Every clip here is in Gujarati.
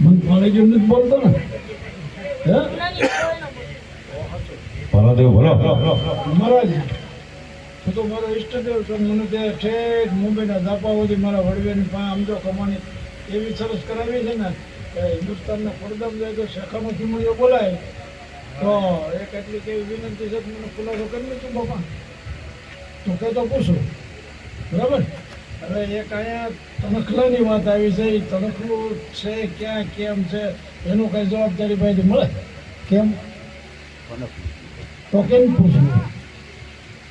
મન નથી બોલતો ને. ભલો મહારાજ તો મારો ઈષ્ટદેવ છે મને ત્યાં ઠેઠ મુંબઈના ધાપા સુધી મારા વડવેની જો કમાણી એવી સરસ કરાવી છે ને કે હિન્દુસ્તાનના પડદામ જાય તો શાખાનો ચીમડીઓ બોલાય તો એક એટલી કેવી વિનંતી છે મને ખુલાસો કરી તું બાપા. તો કે તો પૂછું. બરાબર? હવે એક અહીંયા તણખલાની વાત આવી છે એ તણખલું છે ક્યાં કેમ છે એનું કઈ જવાબદારી ભાઈથી મળે? કેમ? તો કેમ પૂછવું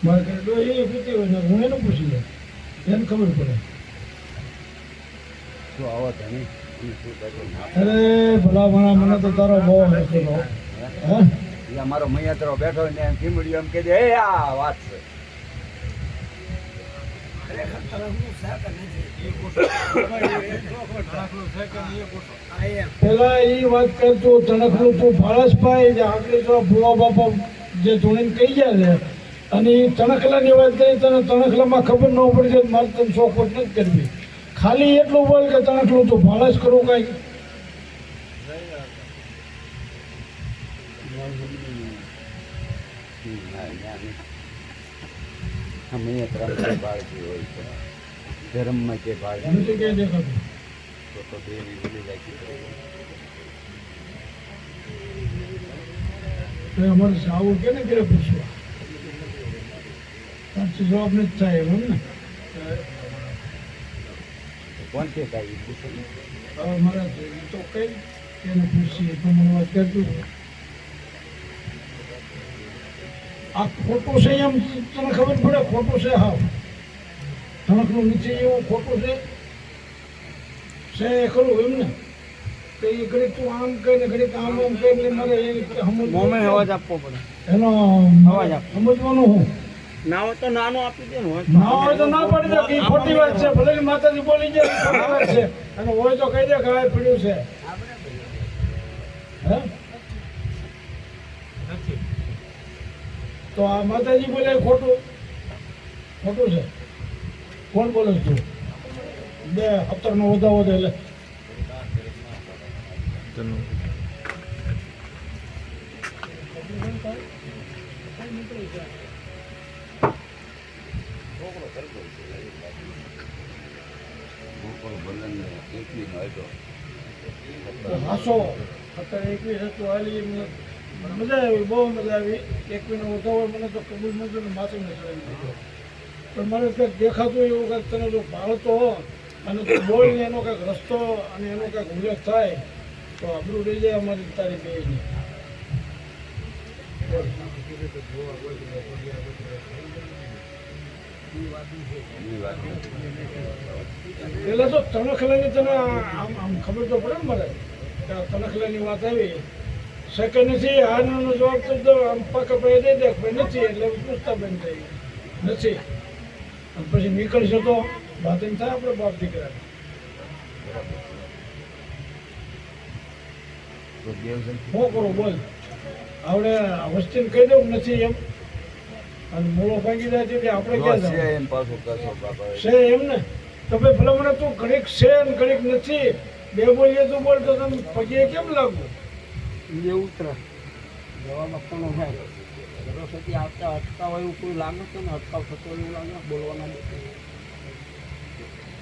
મારે કઈ ડોહી એ પૂછતી હોય હું એને પૂછી લઉં. એને ખબર પડે. શું આવો અરે ભલા ભણા મને તો તારો બહુ હે? મારો મૈયાતરો બેઠો ને એમ ચીમડ્યું એમ કે દે એ આ વાત છે. પેલા એ વાત કરતું, તણખલું તું ફાળસભાઈ જે આગળ તો ભુવા બાપા જે ધૂણીને કહી ગયા છે. અને એ તણખલાની વાત કરી, તને તણખલામાં ખબર ન પડી જાય મારે તને ચોખવટ નથી કરવી. ખાલી એટલું બોલ કે તણખલું તું ફાળસ કરું કાંઈ. મૈયાતરા જે બાળકી હોય છે. ધર્મમાં જે બાળકી તો તો દેવી ભૂલી જાય તો અમારે સાવું કે ને ઘરે પૂછવા? સાચી જવાબ નથી થાય એમ ને? કોણ છે. હવે મારા તો કઈ એને પૂછીએ તો મને વાત કરતું આ ખોટું છે એમ તને ખબર પડે? ખોટું છે? હા. તણકનું નીચે એવું ખોટું છે? છે ખરું એમ ને તો એ ઘડીક તું આમ કહીને ઘડીક આમ આમ કહીને મારે એ મોમે સમજવું અવાજ આપવો પડે. એનો અવાજ આપ. સમજવાનું હું? ના હોય તો નાનો આપી દે હોય ના હોય તો ના પડી દે કે ખોટી વાત છે. ભલે ને માતાજી બોલી જાય ખોટી વાત છે. અને હોય તો કહી દે કે આ પડ્યું છે. હે? તો આ માતાજી બોલે ખોટું. ખોટું છે. કોણ બોલે તું બે સત્તર નો વધાવો એટલે. ભલન હતો. એકવીસ હતું હાલી મને મજા આવી, બહુ મજા આવી. એકવીનો વધાવો મને તો કબૂલ નથી ને માથું નથી પણ મને કંઈક દેખાતું એવું કંઈક તને જો ભાળતો અને તું એનો કંઈક રસ્તો અને એનો કંઈક ઉલ્લેખ થાય, તો આબરું રહી જાય અમારી તારી બેની પેલા તો તણખલાની તને આમ આમ ખબર તો પડે ને કે તણખલાની વાત આવી. શકે નથી હાનો જવાબ તો આમ પાકા પાયે દઈ દે ભાઈ નથી એટલે પૂછતા બંધ થઈ નથી અને પછી નીકળશે તો વાત એમ થાય આપણે બાપ દીકરા શું કરું બોલ આપણે વસ્તીને કહી દઉં નથી એમ. અને મૂળો ભાગી જાય છે આપણે ક્યાં છે? એમ ને? તો ભાઈ ભલે મને તું ઘડીક છે ને ઘડીક નથી. બે બોલીએ તું બોલ તો તને પગે કેમ લાગુ? એ ઉતરે જવાબ આપવાનો હોય સરસ્વતી આવતા અટકાવ એવું કોઈ લાગે છે ને? અટકાવ થતો એવું લાગે? બોલવાના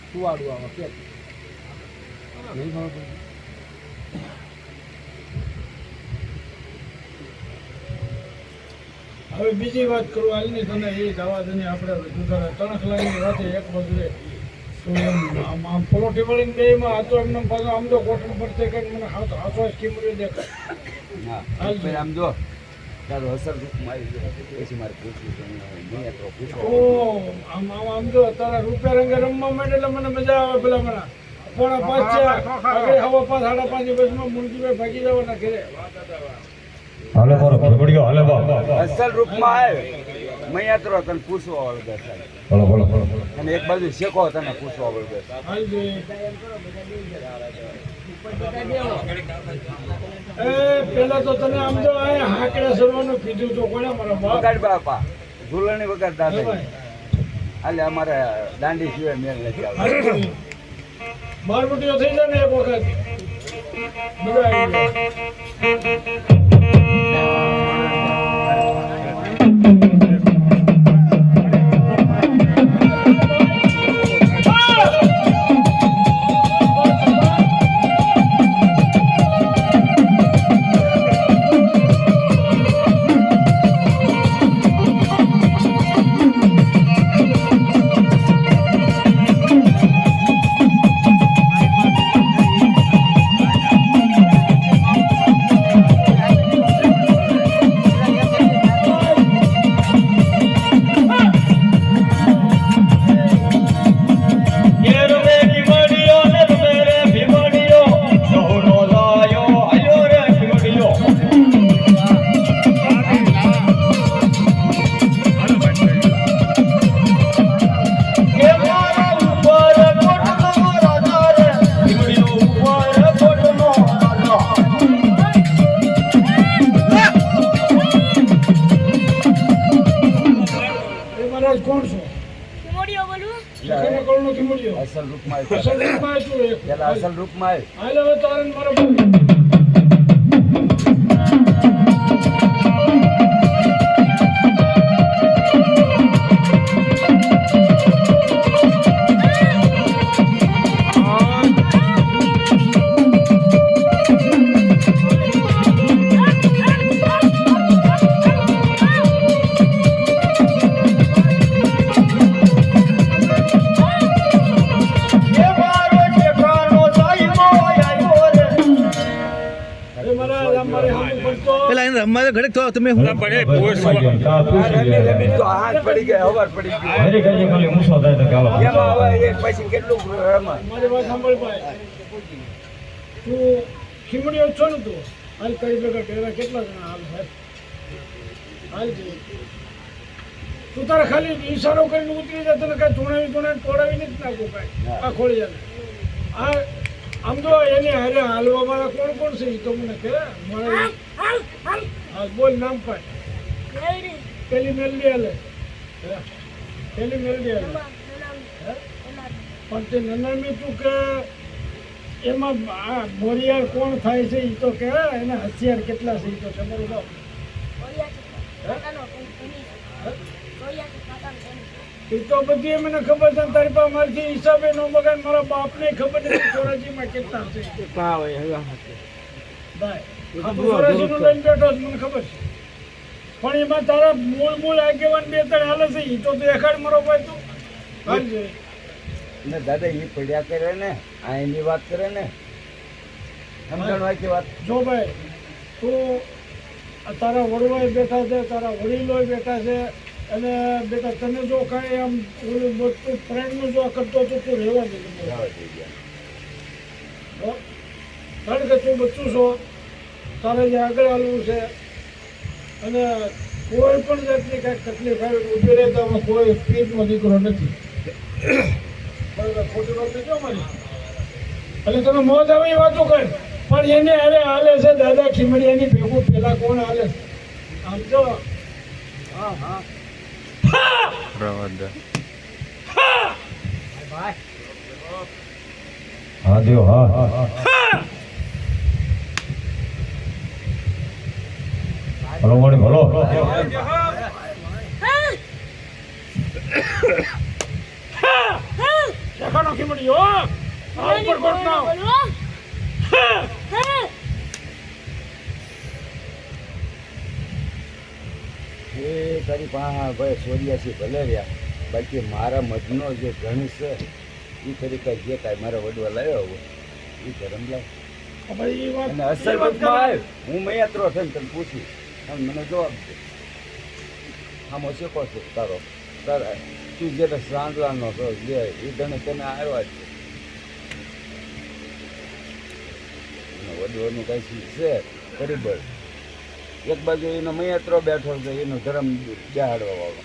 શું આડું આવે? કે? નહીં ખબર હવે બીજી વાત કરું, હાલની તને એ દવા દને આપણે જુદા તણખલાની રાતે એક બાજુ પલોટી વળીને બેમાં આ તો એમને પાછો આમ તો કોટન કરીને મને હાથ દેખાય પછી આમ જો તારું અસર પછી મારે પૂછવું આમ આમ આમ જો તારા રૂપિયા રંગે રમવા માંડે એટલે મને મજા આવે પેલા મને પોણા પાંચ છે આગળ હવા પાંચ સાડા પાંચ બસમાં મુંજીભાઈ ભાગી જવાના ઘરે હાલે મારો ભરભડિયો હાલે બાપ અસલ રૂપમાં આવે. મૈયાતરો તને પૂછવા વાળો બેસાય બોલો બોલો બોલો અને એક બાજુ શેકો તને પૂછવા વાળો બેસાય હાલ જોઈએ એ પેલા તો તને આમ તો હાકડા સરવાનું કીધું તો કોને મારા વગાડ બાપા ઝૂલણી અમારે દાંડી સિવાય મેળ નથી આવતો. બારબટીઓ થઈ જાય ને એક વખત. બધા આવી અસલ રૂપમાં અસલ આવ્યો. રૂપમાં હતું એક. પેલા અસલ રૂપમાં આવ્યો. એને રમવા તો તમે હું રમી રમી તો હાથ પડી ગયા હવાર પડી ગયો હરી કઈ ખાલી મૂસો થાય તો ચાલો એમાં હવે એક પૈસા કેટલું રમાય મારી વાત સાંભળ ભાઈ તું ખીમડીઓ છો ને તું? હાલ તારી ભેગા ઢેરા કેટલા જણા હાલ સાહેબ હાલ જઈએ. તું તારે ખાલી ઈશારો કરીને ઉતરી જાય તને કાંઈ ધૂણાવી ધૂણાવી તોડાવી નથી નાખું કાંઈ. આ ખોળી જાય આ આમ તો એને હારે હાલવા વાળા કોણ કોણ છે એ તો મને કહે મારા હાલ હાલ હા બોલ નામ મેળી પેલી મેલડી હાલે. પેલી મેલડી હાલે. પણ તે નનામી તું કે એમાં આ બોરિયાર કોણ થાય છે એ તો કે એના હથિયાર કેટલા છે એ તો ખબર કોની એ તો બધી મને ખબર છે તારી પાસે મારથી હિસાબે નો બગાડ મારા બાપને ખબર નથી ચોરાજીમાં કેટલા છે. ભાઈ પણ એમાં તારા મૂળ મૂળ આગેવાન બે ત્રણ હાલે છે એ તો દેખાડ મરો ભાઈ તું. ને દાદા એ પડ્યા કરે ને આ એની વાત કરે ને. સમજણ કે વાત. જો ભાઈ તું તારા વડવાય બેઠા છે તારા વડીલોય બેઠા છે અને બેટા તને જો કાંઈ આમ ઓલું બધું ફ્રેન્ડનું જો કરતો તો તું રહેવા દે. કારણ કે તું બચ્ચું છો તારે જે આગળ હાલવું છે અને કોઈ પણ જાતની કાંઈક તકલીફ આવે ઊભી રહે તો આમાં કોઈ પેટનો દીકરો નથી. બરાબર ખોટી વાત નથી મારી. એટલે તમે મોજ આવી વાતો કર. પણ એને હાલે હાલે છે દાદા ખીમડિયાની ભેગું પેલા કોણ હાલે? છે? આમ જો. હા હા. હા દેવ હા. ભલો હો. ઉપર કોટ હા એ તારી પાસે ભાઈ સોર્યાસી ભલે રહ્યા બાકી મારા મધનો જે ગણ છે એ તરીકે જે કાંઈ મારા વડવા લાવ્યો હોય એ ધરમ લાવ અને કરે. હું મૈયાત્રો થઈને તને પૂછી અને મને જવાબ દે. આમ હશે કહો છો તારો? તારા, તું જે સાંજવાનો છો, જે એ તને તને આવ્યા છે. વડવાનું કાંઈ છે? પરિબળ એક બાજુ એનો મૈયાત્રો બેઠો છે, એનો ધર્મ બેહાડવા વાળો